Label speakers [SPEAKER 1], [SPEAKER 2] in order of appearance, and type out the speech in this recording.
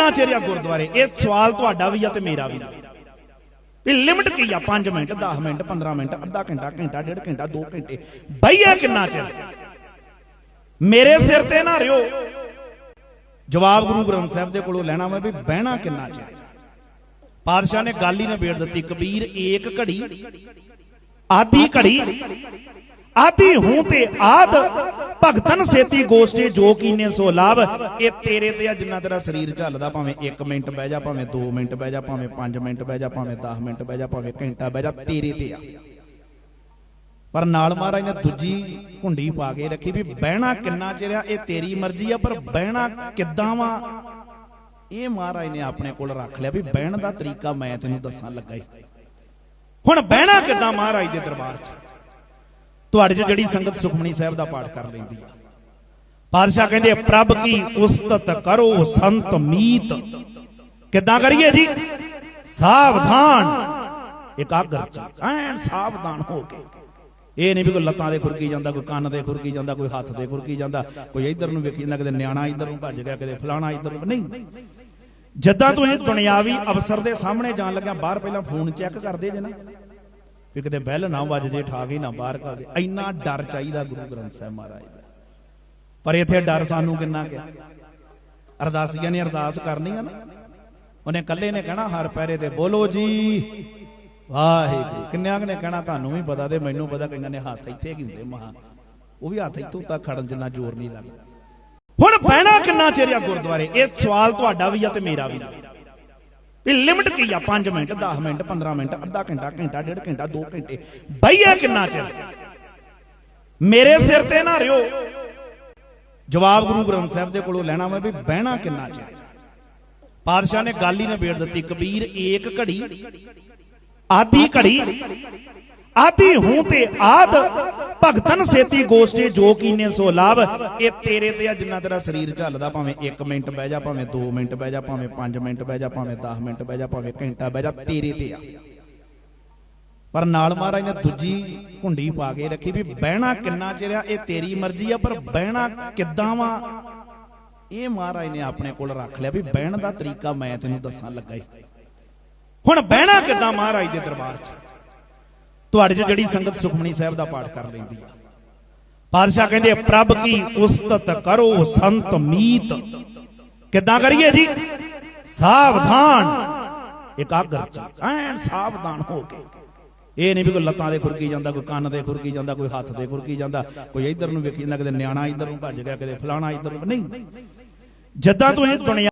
[SPEAKER 1] ਕਿੰਨਾ ਚਿਰ ਆ ਗੁਰਦੁਆਰੇ? ਇਹ ਸਵਾਲ ਤੁਹਾਡਾ ਵੀ ਆ ਤੇ ਮੇਰਾ ਵੀ ਆ। ਵੀ ਲਿਮਟ ਕੀ ਆ? 5 ਮਿੰਟ 10 ਮਿੰਟ 15 ਮਿੰਟ, ਅੱਧਾ ਘੰਟਾ ਘੰਟਾ, ਡੇਢ ਘੰਟਾ 2 ਘੰਟੇ। ਬਈਆ ਕਿੰਨਾ ਚਿਰ? ਮੇਰੇ ਸਿਰ ਤੇ ਨਾ ਰਿਓ। ਜਵਾਬ ਗੁਰੂ ਗ੍ਰੰਥ ਸਾਹਿਬ ਦੇ ਕੋਲੋਂ ਲੈਣਾ ਮੈਂ ਵੀ ਬਹਿਣਾ ਕਿੰਨਾ ਚਿਰ? ਪਾਤਸ਼ਾਹ ਨੇ ਗੱਲ ਹੀ ਨਿਬੇੜ ਦਿੱਤੀ, ਕਬੀਰ ਏਕ ਘੜੀ ਆਦੀ ਘੜੀ ਆਦੀ ਹੂੰ ਤੇ ਆਦ ਭਗਤਨ ਸੇਤੀ ਗੋਸ਼ਟੇ ਜੋ ਕੀਨੇ ਸੋ ਲਾਭ, ਇਹ ਤੇਰੇ ਤੇ ਆ, ਜਿੰਨਾ ਤੇਰਾ ਸਰੀਰ ਝੱਲਦਾ, ਭਾਵੇਂ 1 ਮਿੰਟ ਬਹਿ ਜਾ, ਭਾਵੇਂ 2 ਮਿੰਟ ਬਹਿ ਜਾ, ਭਾਵੇਂ 5 ਮਿੰਟ ਬਹਿ ਜਾ, ਭਾਵੇਂ 10 ਮਿੰਟ ਬਹਿ ਜਾ, ਭਾਵੇਂ ਘੰਟਾ ਬਹਿ ਜਾ, ਤੇਰੇ ਤੇ ਆ। ਪਰ ਨਾਲ ਮਹਾਰਾਜ ਨੇ ਦੂਜੀ ਘੁੰਡੀ ਪਾ ਕੇ ਰੱਖੀ ਵੀ ਬਹਿਣਾ ਕਿੰਨਾ ਚਿਰ ਆ, ਇਹ ਤੇਰੀ ਮਰਜ਼ੀ ਆ, ਪਰ ਬਹਿਣਾ ਕਿੱਦਾਂ ਵਾ? ਇਹ ਮਹਾਰਾਜ ਨੇ ਆਪਣੇ ਕੋਲ ਰੱਖ ਲਿਆ ਵੀ ਬਹਿਣ ਦਾ ਤਰੀਕਾ ਮੈਂ ਤੈਨੂੰ ਦੱਸਾਂ ਲੱਗਾ ਈ। ਹੁਣ ਬਹਿਣਾ ਕਿੱਦਾਂ ਮਹਾਰਾਜ ਦੇ ਦਰਬਾਰ 'ਚ? ਤੁਹਾਡੇ 'ਚ ਜਿਹੜੀ ਸੰਗਤ ਸੁਖਮਨੀ ਸਾਹਿਬ ਦਾ ਪਾਠ ਕਰ ਲੈਂਦੀ ਹੈ ਪਾਤਸ਼ਾਹ ਕਹਿੰਦੇ, ਪ੍ਰਭ ਕੀ ਉਸਤਤ ਕਰੋ ਸੰਤ ਮੀਤ। ਕਿੱਦਾਂ ਕਰੀਏ ਜੀ? ਸਾਵਧਾਨ, ਇਕਾਗਰ ਐਨ ਸਾਵਧਾਨ ਹੋ ਕੇ। ਇਹ ਨਹੀਂ ਵੀ ਕੋਈ ਲੱਤਾਂ ਦੇ ਖੁਰਕੀ ਜਾਂਦਾ, ਕੋਈ ਕੰਨ ਦੇ ਖੁਰਕੀ ਜਾਂਦਾ, ਕੋਈ ਹੱਥ ਦੇ ਖੁਰਕੀ ਜਾਂਦਾ, ਕੋਈ ਇੱਧਰ ਨੂੰ ਵੇਖੀ ਜਾਂਦਾ ਕਦੇ ਨਿਆਣਾ ਇੱਧਰ ਨੂੰ ਭੱਜ ਗਿਆ, ਕਿਤੇ ਫਲਾਣਾ ਇੱਧਰ ਨੂੰ। ਨਹੀਂ। ਜਿੱਦਾਂ ਤੂੰ ਇਹ ਦੁਨਿਆਵੀ ਅਵਸਰ ਦੇ ਸਾਹਮਣੇ ਜਾਣ ਲੱਗਿਆ, ਬਾਹਰ ਪਹਿਲਾਂ ਫੋਨ ਚੈੱਕ ਕਰਦੇ ਜੇ ਨਾ। ਵੀ ਕਿਤੇ ਬੈਲ ਨਾ ਵੱਜ ਜੇ ਠਾਕ ਹੀ ਨਾ ਬਾਹਰ ਕਰ ਦੇ ਇੰਨਾ ਡਰ ਚਾਹੀਦਾ ਗੁਰੂ ਗ੍ਰੰਥ ਸਾਹਿਬ ਮਹਾਰਾਜ ਦਾ। ਪਰ ਇੱਥੇ ਡਰ ਸਾਨੂੰ ਕਿੰਨਾ ਗਿਆ ਅਰਦਾਸੀਆਂ ਨੇ ਅਰਦਾਸ ਕਰਨੀ ਆ ਨਾ। ਉਹਨੇ ਕੱਲੇ ਨੇ ਕਹਿਣਾ, ਹਰ ਪੈਰੇ ਤੇ ਬੋਲੋ ਜੀ। ਵਾਹਿਗੁਰੂ। ਕਿੰਨਿਆਂ ਨੇ ਕਹਿਣਾ, ਤੁਹਾਨੂੰ ਵੀ ਪਤਾ ਤੇ ਮੈਨੂੰ ਪਤਾ, ਕਈਆਂ ਨੇ ਹੱਥ ਇੱਥੇ ਕੀ ਹੁੰਦੇ? ਮਹਾ, ਉਹ ਵੀ ਹੱਥ ਇੱਥੋਂ ਤੱਕ ਖੜਨ ਜਿੰਨਾ ਜ਼ੋਰ ਨਹੀਂ ਲੱਗਦਾ। ਹੁਣ ਬਹਿਣਾ ਕਿੰਨਾ ਚਿਰ ਆ ਗੁਰਦੁਆਰੇ? ਇਹ ਸਵਾਲ ਤੁਹਾਡਾ ਵੀ ਆ ਤੇ ਮੇਰਾ ਵੀ ਆ। ਵੀ ਲਿਮਟ ਕੀ ਆ? 5 ਮਿੰਟ 10 ਮਿੰਟ 15 ਮਿੰਟ, ਅੱਧਾ ਘੰਟਾ ਘੰਟਾ, ਡੇਢ ਘੰਟਾ 2 ਘੰਟੇ। ਬਈਆ ਕਿੰਨਾ ਚਿਰ? ਮੇਰੇ ਸਿਰ ਤੇ ਨਾ ਰਿਓ। ਜਵਾਬ ਗੁਰੂ ਗ੍ਰੰਥ ਸਾਹਿਬ ਦੇ ਕੋਲੋਂ ਲੈਣਾ ਮੈਂ ਵੀ ਬਹਿਣਾ ਕਿੰਨਾ ਚਿਰ? ਪਾਤਸ਼ਾਹ ਨੇ ਗੱਲ ਹੀ ਨਿਬੇੜ ਦਿੱਤੀ, ਕਬੀਰ ਏਕ ਘੜੀ ਆਦੀ ਘੜੀ ਆਦੀ ਹੂੰ ਤੇ ਆਦ, ਭਗਤਨ ਸੇਤੀ ਗੋਸ਼ਟੇ ਜੋ ਕੀਨੇ ਸੋ ਲਾਭ। ਇਹ ਤੇਰੇ ਤੇ ਆ, ਜਿੰਨਾ ਤੇਰਾ ਸਰੀਰ ਝੱਲਦਾ, ਭਾਵੇਂ 1 ਮਿੰਟ ਬਹਿ ਜਾ, ਭਾਵੇਂ 2 ਮਿੰਟ ਬਹਿ ਜਾ, ਭਾਵੇਂ 5 ਮਿੰਟ ਬਹਿ ਜਾ, ਭਾਵੇਂ 10 ਮਿੰਟ ਬਹਿ ਜਾ, ਭਾਵੇਂ ਘੰਟਾ ਬਹਿ ਜਾ, ਤੇਰੇ ਤੇ ਆ। ਪਰ ਨਾਲ ਮਹਾਰਾਜ ਨੇ ਦੂਜੀ ਘੁੰਡੀ ਪਾ ਕੇ ਰੱਖੀ ਵੀ ਬਹਿਣਾ ਕਿੰਨਾ ਚਿਰ ਆ, ਇਹ ਤੇਰੀ ਮਰਜ਼ੀ ਆ, ਪਰ ਬਹਿਣਾ ਕਿੱਦਾਂ ਵਾ? ਇਹ ਮਹਾਰਾਜ ਨੇ ਆਪਣੇ ਕੋਲ ਰੱਖ ਲਿਆ ਵੀ ਬਹਿਣ ਦਾ ਤਰੀਕਾ ਮੈਂ ਤੈਨੂੰ ਦੱਸਾਂ ਲੱਗਾ ਈ। ਹੁਣ ਬਹਿਣਾ ਕਿੱਦਾਂ ਮਹਾਰਾਜ ਦੇ ਦਰਬਾਰ 'ਚ? ਤੁਹਾਡੇ 'ਚ ਜਿਹੜੀ ਸੰਗਤ ਸੁਖਮਨੀ ਸਾਹਿਬ ਦਾ ਪਾਠ ਕਰ ਲੈਂਦੀ ਹੈ ਪਾਤਸ਼ਾਹ ਕਹਿੰਦੇ, ਪ੍ਰਭ ਕੀ ਉਸਤਤ ਕਰੋ ਸੰਤ ਮੀਤ। ਕਿੱਦਾਂ ਕਰੀਏ ਜੀ? ਸਾਵਧਾਨ, ਇਕਾਗਰ ਐਨ ਸਾਵਧਾਨ ਹੋ ਕੇ। ਇਹ ਨਹੀਂ ਵੀ ਕੋਈ ਲੱਤਾਂ ਦੇ ਖੁਰਕੀ ਜਾਂਦਾ, ਕੋਈ ਕੰਨ ਦੇ ਖੁਰਕੀ ਜਾਂਦਾ, ਕੋਈ ਹੱਥ ਦੇ ਖੁਰਕੀ ਜਾਂਦਾ, ਕੋਈ ਇੱਧਰ ਨੂੰ ਵੇਖੀ ਜਾਂਦਾ, ਕਦੇ ਨਿਆਣਾ ਇੱਧਰ ਨੂੰ ਭੱਜ ਗਿਆ ਕਿਤੇ ਫਲਾਣਾ ਇੱਧਰ ਨੂੰ। ਨਹੀਂ। ਜਿੱਦਾਂ ਤੂੰ ਇਹ ਦੁਨੀਆ